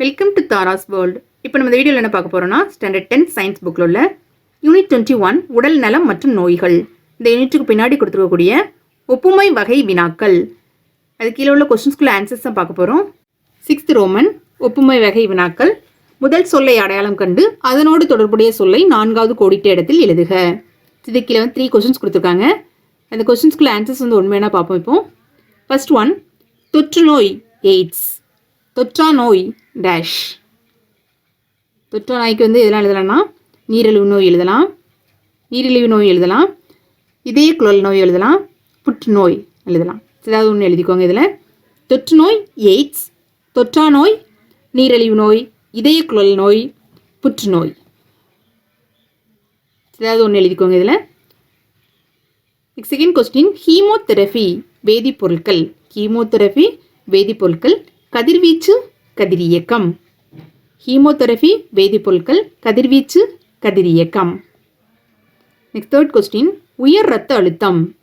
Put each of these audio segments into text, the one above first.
Welcome to Tara's world இப்போ நம்ம இந்த வீடியோவில் என்ன பார்க்க போகிறோம்னா ஸ்டாண்டர்ட் டென்த் சயின்ஸ் புக்கில் உள்ள யூனிட் டுவெண்ட்டி ஒன் உடல் நலம் மற்றும் நோய்கள். இந்த யூனிட்டுக்கு பின்னாடி கொடுத்துருக்கக்கூடிய ஒப்புமை வகை வினாக்கள். அது கீழே உள்ள கொஸ்டின்ஸ்குள்ள ஆன்சர்ஸ் தான் பார்க்க போகிறோம் சிக்ஸ்த் ரோமன் ஒப்புமை வகை வினாக்கள். முதல் சொல்லை அடையாளம் கண்டு அதனோடு தொடர்புடைய சொல்லை நான்காவது கோடிட்ட இடத்தில் எழுதுக. இது கீழே வந்து த்ரீ கொஸ்டின்ஸ் கொடுத்துருக்காங்க. அந்த கொஸ்டின்ஸ்குள்ள ஆன்சர்ஸ் வந்து உண்மையான பார்ப்போம் இப்போ. ஃபர்ஸ்ட் ஒன் தொற்று நோய் எய்ட்ஸ் தொற்றா நோய் டேஷ் தொற்றா நோய்க்கு வந்து எதெல்லாம் எழுதலாம்னா? நீரிழிவு நோய் எழுதலாம். நீரிழிவு நோய் எழுதலாம். இதய குழல் நோய் எழுதலாம். புற்றுநோய் எழுதலாம். ஏதாவது ஒன்று எழுதிக்கோங்க இதில். தொற்று நோய் எய்ட்ஸ். தொற்றா நோய் நீரிழிவு நோய். இதய குழல் நோய் புற்றுநோய். ஏதாவது ஒன்று எழுதிக்கோங்க இதில். செகண்ட் கொஸ்டின் ஹீமோதெரபி வேதிப்பொருட்கள். ஹீமோதெரபி வேதிப்பொருட்கள். கதிர்வீச்சு கதிரியக்கம். ஹீமோதெரபி வேதிப்பொருட்கள் கதிர்வீச்சு கதிரியக்கம். நெக்ஸ்ட் தேர்ட் கொஸ்டின் உயர் ரத்த அழுத்தம்.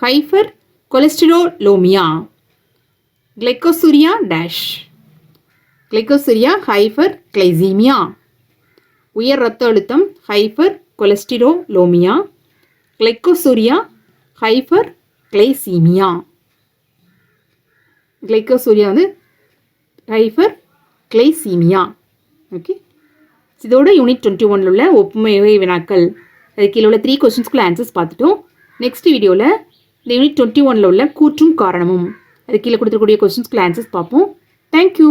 Hypercholesterolaemia. Glycosuria dash. Glycosuria hyperglycaemia. உயர் ரத்த அழுத்தம் ஹைஃபர் கொலஸ்டிரோலோமியா. Glycosuria hyperglycaemia. கிளைக்கோசூரியா வந்து ஹைஃபர் கிளைசீமியா ஓகே இதோட யூனிட் டுவெண்ட்டி ஒனில் உள்ள ஒப்புமை வினாக்கள். அது கீழே உள்ள த்ரீ கொஸ்டின்ஸ்க்குள்ள ஆன்சர்ஸ் பார்த்துட்டோம். நெக்ஸ்ட் வீடியோவில் இந்த யூனிட் டுவெண்ட்டி ஒனில் உள்ள கூற்றும் காரணமும். அது கீழே கொடுத்துருக்கூடிய கொஸ்டின்ஸ்க்குள்ள ஆன்சர்ஸ் பார்ப்போம். தேங்க்யூ